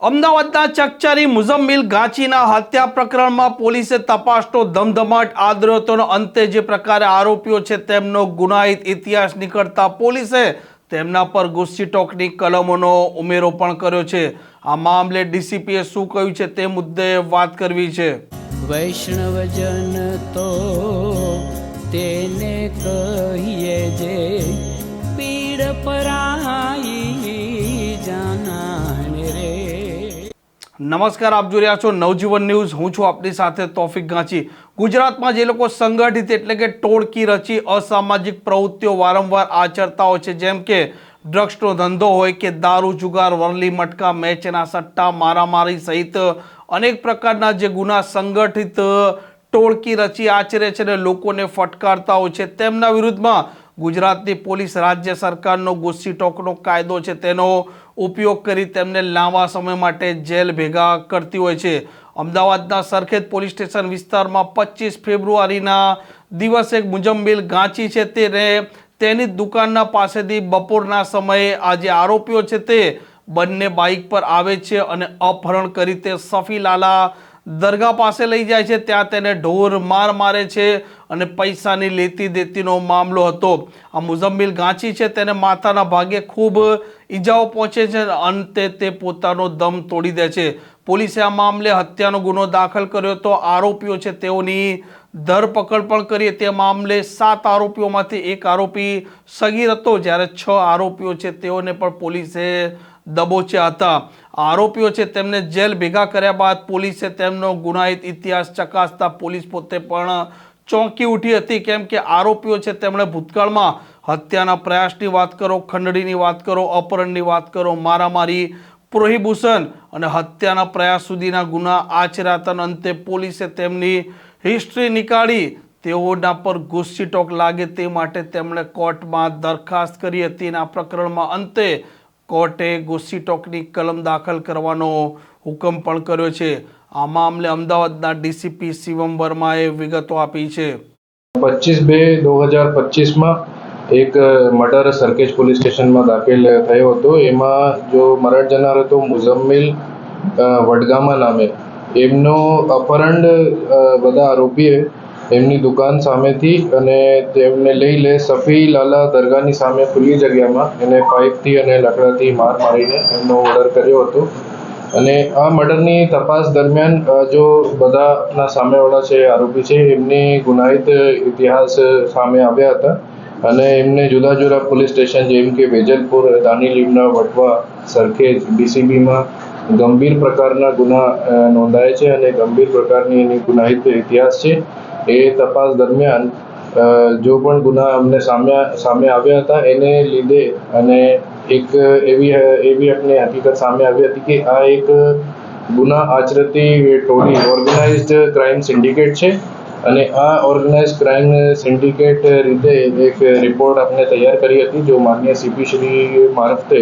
અમદાવાદના ચકચારી મુઝમ્મિલ ગાંચીના હત્યા પ્રકરણમાં પોલીસે તપાસનો ધમધમાટ આદર્યો અંતે જે પ્રકારે આરોપીઓ છે તેમનો ગુનાહિત ઇતિહાસ નીકળતા પોલીસે તેમના પર ગુસ્સી ટોકની કલમોનો ઉમેરો પણ કર્યો છે. આ મામલે ડીસીપીએ શું કહ્યું છે તે મુદ્દે વાત કરવી છે. વૈષ્ણવજન તો તેને કહીએ જે નમસ્કાર, આપ જોઈ રહ્યા છો નવજીવન ન્યૂઝ. હું છું આપની સાથે તોફિક ગાંચી ગુજરાતમાં જે લોકો સંગઠિત એટલે કે ટોળકી રચી અસામાજિક પ્રવૃત્તિઓ વારંવાર આચરતા હોય છે, જેમ કે ડ્રગ્સનો ધંધો હોય કે દારૂ, જુગાર, વરલી, મટકા, મેચના સટ્ટા, મારામારી સહિત અનેક પ્રકારના જે ગુના સંગઠિત ટોળકી રચી આચરે છે અને લોકોને ફટકારતા હોય છે. તેમના વિરુદ્ધમાં ગુજરાતની પોલીસ રાજ્ય સરકારનો ગુસ્સી ટોકનો કાયદો છે. તેનો ઉપયોગ કરી તેમને લાંબા સમય માટે જેલ ભેગા કરતી હોય છે. અમદાવાદના સરખેજ પોલીસ સ્ટેશન વિસ્તારમાં પચીસ ફેબ્રુઆરીના દિવસે એક મુજમ્મિલ ગાંચી છે તેને તેની દુકાનના પાસેથી બપોરના સમયે આ જે આરોપીઓ છે તે બંને બાઇક પર આવે છે અને અપહરણ કરી તે સફીલાલા દરગાહ પાસે લઈ જાય છે, ત્યાં તેને ઢોર માર મારે છે અને પૈસાની લેતી દેતીનો મામલો હતો. આ મુઝમ્મિલ ગાંચી છે, તેને માથાના ભાગે ખૂબ ઈજાઓ પહોંચે છે અંતે તે પોતાનો દમ તોડી દે છે. પોલીસે આ મામલે હત્યાનો ગુનો દાખલ કર્યો તો આરોપીઓ છે, તેઓની ધરપકડ પણ કરી તે મામલે સાત આરોપીઓમાંથી એક આરોપી સગીર હતો, જ્યારે છ આરોપીઓ છે, તેઓને પણ પોલીસે દબોચ્યા હતા. આરોપીઓ છે તેમને જેલ ભેગા કર્યા બાદ પોલીસે તેમનો ગુનાહિત ઇતિહાસ ચકાસતા પોલીસ પોતે પણ ચોંકી ઉઠી હતી. કેમ કે આરોપીઓ છે તેમણે ભૂતકાળમાં હત્યાના પ્રયાસની વાત કરો, ખંડણીની વાત કરો, અપહરણની વાત કરો, મારામારી, પ્રોહિબુશન અને હત્યાના પ્રયાસ સુધીના ગુના આચરાતા અંતે પોલીસે તેમની હિસ્ટ્રી નીકાળી તેઓના પર ગુસ્સી ટોક લાગે તે માટે તેમણે કોર્ટમાં દરખાસ્ત કરી હતી અને આ પ્રકરણમાં અંતે કોર્ટે ગુસ્સી ટોકની કલમ દાખલ કરવાનો હુકમ પણ કર્યો છે. આ મામલે અમદાવાદના ડીસીપી શિવમ વર્માએ વિગતો આપી છે. પચીસ બે દો હજાર પચીસમાં એક મર્ડર સરખેજ પોલીસ સ્ટેશનમાં દાખલ થયો હતો. એમાં જો મરણ જનાર હતો મુઝમ્મિલ વડગામા નામે. એમનો અપહરણ બધા આરોપીએ એમની દુકાન સામેથી અને તેમને લઈ લે સફી લાલા દરગાહની સામે ખુલ્લી જગ્યામાં. એને પાઇપથી અને લાકડાથી માર મારીને એમનો ઓર્ડર કર્યો હતો. અને આ મર્ડરની તપાસ દરમિયાન જો બધા આપણા સામેવાળા છે, આરોપી છે, એમની ગુનાહિત ઇતિહાસ સામે આવ્યા હતા. અને એમને જુદા જુદા પોલીસ સ્ટેશન જેમ કે વેજલપુર દાની લીમડા વટવા, સરખેજ ડીસીબીમાં ગંભીર પ્રકારના ગુના નોંધાય છે અને ગંભીર પ્રકારની એની ગુનાહિત ઇતિહાસ છે. એ તપાસ દરમિયાન જો પણ ગુના અમને સામે સામે આવ્યા હતા, એને લીધે અને એક એવી એવી આપણે હકીકત સામે આવી હતી કે આ એક ગુના આચરતી ટોળી, ઓર્ગેનાઇઝડ ક્રાઇમ સિન્ડિકેટ છે અને આ ઓર્ગેનાઇઝ ક્રાઇમ સિન્ડિકેટ રીતે એક રિપોર્ટ આપણે તૈયાર કરી હતી, જો માન્ય સીપી શ્રી મારફતે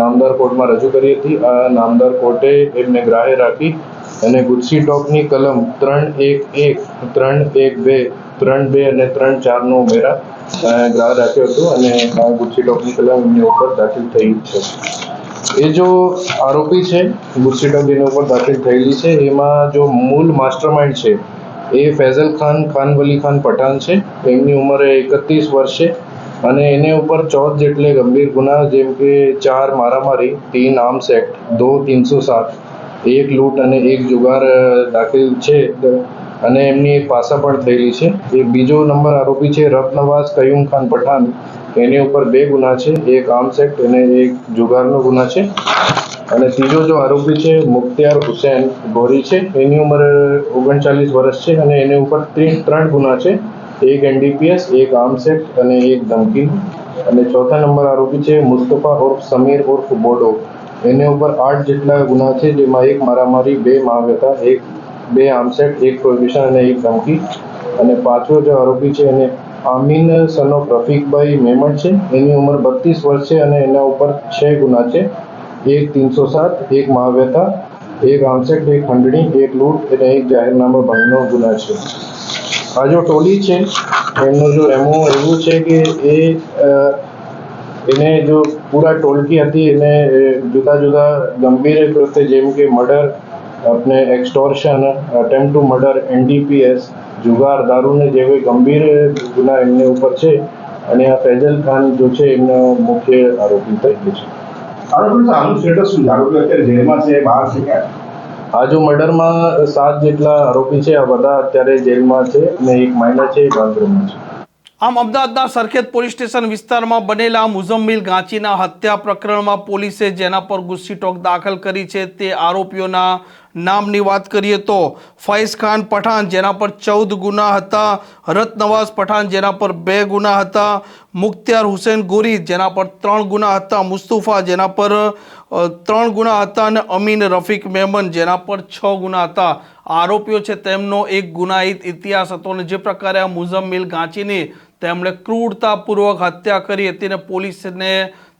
નામદાર કોર્ટમાં રજૂ કરી હતી. આ નામદાર કોર્ટે એમને ગ્રાહ્ય રાખી અને ગુજસી ટોકની કલમ ત્રણ એક એક, ત્રણ એક બે, ત્રણ બે અને ત્રણ ચારનો ઉમેરા ગ્રાહ રાખ્યો હતો અને આ ગુસ્સી ટોકની કલમ એમની ઉપર દાખલ થઈ છે. એ જો આરોપી છે, ગુજસી ટોક જેની ઉપર દાખલ થયેલી છે, એમાં જો મૂળ માસ્ટરમાઇન્ડ છે, એ ફૈઝલ ખાન ખાન વલી ખાન પઠાણ છે. એમની ઉંમર એકત્રીસ વર્ષ છે અને એની ઉપર ચૌદ જેટલે ગંભીર ગુના, જેમ કે ચાર મારામારી તીન આર્મ્સ એક્ટ દો, તીનસો સાત. એક લૂંટ અને એક જુગાર દાખલ છે. અને એમની એક પાસા પણ થયેલી છે. એક બીજો નંબર આરોપી છે રબનવાઝ કયુમ ખાન પઠાણ. એની ઉપર બે ગુના છે. એક આર્મ્સ એક્ટ અને એક જુગારનો ગુના છે. અને ત્રીજો જો આરોપી છે મુખ્તિયાર હુસેન ગોરી છે. એની ઉંમર ઓગણચાલીસ વર્ષ છે અને એની ઉપર ત્રણ ગુના છે. એક એનડીપીએસ, એક આર્મ્સ અને એક ધમકી. અને ચોથા નંબર આરોપી છે મુસ્તફા ઉર્ફ સમીર ઉર્ફ બોડો એની ઉપર આઠ જેટલા ગુના છે, જેમાં એક મારામારી, બે માવ્યતા એક, બે આમસેટ, એક પ્રોહિબિશન અને એક ધમકી. અને પાંચમો જે આરોપી છે, એને આમીન સનો રફીકભાઈ મેમણ છે. એની ઉંમર બત્રીસ વર્ષ છે અને એના ઉપર છ ગુના છે. એક તીનસો સાત, એક મહાવ્યતા એક આમસેટ, એક ખંડણી, એક લૂંટ અને એક જાહેરનામા ભંગનો ગુના છે. આ જો ટોલી છે, એમનો જો એમો એવું છે કે એ એને જો પૂરા ટોળકી હતી એને જુદા જુદા ગંભીર કૃત્ય જેમ કે મર્ડર આપણે extortion attempt to murder NDPS જુગાર દારૂને જેવી ગંભીર ગુના એમને ઉપર છે અને આ ફૈઝલ ખાન જો છે એમનો મુખ્ય આરોપી તરીકે છે. સ્ટેટસ શું આરોપી અત્યારે જેલમાં છે બહાર છે ક્યાં? આ જો મર્ડરમાં સાત જેટલા આરોપી છે આ બધા અત્યારે જેલમાં છે અને એક માઇનર છે એ બાથરૂમમાં છે. આમ અમદાવાદના સરખેજ પોલીસ સ્ટેશન વિસ્તારમાં બનેલા મુઝમ્મિલ ગાંચીના હત્યા પ્રકરણમાં પોલીસે જેના પર ગુસ્સી ટોક દાખલ કરી છે તે આરોપીઓના નામની વાત કરીએ તો ફૈઝ ખાન પઠાણ જેના પર ચૌદ ગુના હતા રતનવાઝ પઠાણ જેના પર બે ગુના હતા, મુખ્તિયાર હુસેન ગોરી જેના પર ત્રણ ગુના હતા, મુસ્તુફા જેના પર ત્રણ ગુના હતા અને અમીન રફીક મેમન જેના પર છ ગુના હતા. આરોપીઓ છે તેમનો એક ગુનાહિત ઇતિહાસ હતો અને જે પ્રકારે આ મુઝમ્મિલ ગાંચીની તેમણે ક્રૂરતાપૂર્વક હત્યા કરી હતી અને પોલીસને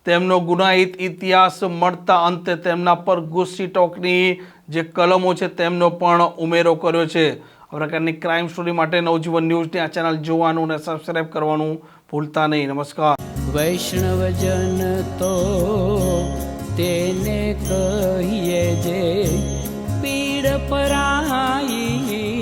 તેમનો ગુનાહિત ઇતિહાસ મળતા અંતે તેમના પર ગુસ્સી ટોકની જે કલમો છે તેમનો પણ ઉમેરો કર્યો છે. આ પ્રકારની ક્રાઇમ સ્ટોરી માટે નવજીવન ન્યૂઝની આ ચેનલ જોવાનું અને સબસ્ક્રાઇબ કરવાનું ભૂલતા નહીં. નમસ્કાર. વૈષ્ણવજન તો તેને કહીએ જે પીડ પરાઈ